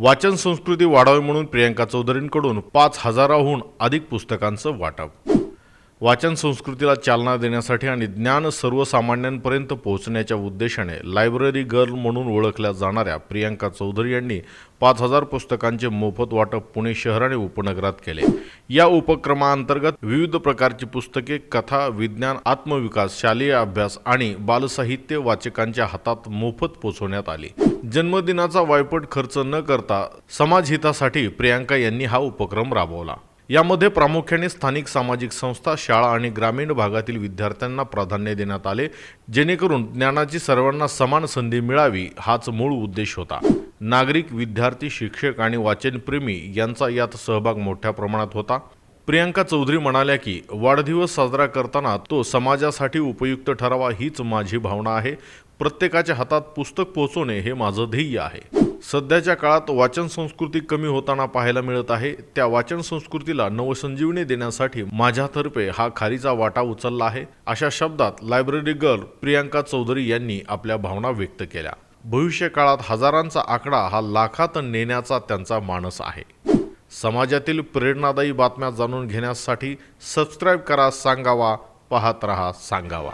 वाचन संस्कृती वाढावी म्हणून प्रियंका चौधरींकडून पाच हजाराहून अधिक पुस्तकांचं वाटप. वाचन संस्कृतीला चालना देण्यासाठी आणि ज्ञान सर्वसामान्यांपर्यंत पोहोचण्याच्या उद्देशाने लायब्ररी गर्ल म्हणून ओळखल्या जाणाऱ्या प्रियांका चौधरी यांनी पाच हजार पुस्तकांचे मोफत वाटप पुणे शहर आणि उपनगरात केले. या उपक्रमाअंतर्गत विविध प्रकारची पुस्तके कथा विज्ञान आत्मविकास शालेय अभ्यास आणि बालसाहित्य वाचकांच्या हातात मोफत पोचवण्यात आली. जन्मदिनाचा वायपट खर्च न करता समाजहितासाठी प्रियांका यांनी हा उपक्रम राबवला. यामध्ये प्रामुख्याने स्थानिक सामाजिक संस्था शाळा आणि ग्रामीण भागातील विद्यार्थ्यांना प्राधान्य देण्यात आले जेणेकरून ज्ञानाची सर्वांना समान संधी मिळावी हाच मूळ उद्देश होता. नागरिक विद्यार्थी शिक्षक आणि वाचनप्रेमी यांचा यात सहभाग मोठ्या प्रमाणात होता. प्रियांका चौधरी म्हणाल्या की वाढदिवस साजरा करताना तो समाजासाठी उपयुक्त ठरावा हीच माझी भावना आहे. प्रत्येकाच्या हातात पुस्तक पोहोचवणे हे माझं ध्येय आहे. सध्याच्या काळात वाचन संस्कृती कमी होताना पाहायला मिळत आहे. त्या वाचन संस्कृतीला नवसंजीवनी देण्यासाठी माझ्यातर्फे हा खारीचा वाटा उचलला आहे. अशा शब्दात लायब्ररी गर्ल प्रियांका चौधरी यांनी आपल्या भावना व्यक्त केल्या. भविष्य काळात हजारांचा आकडा हा लाखात नेण्याचा त्यांचा मानस आहे. समाजातील प्रेरणादायी बातम्या जाणून घेण्यासाठी सबस्क्राईब करा सांगावा पाहत रहा सांगावा.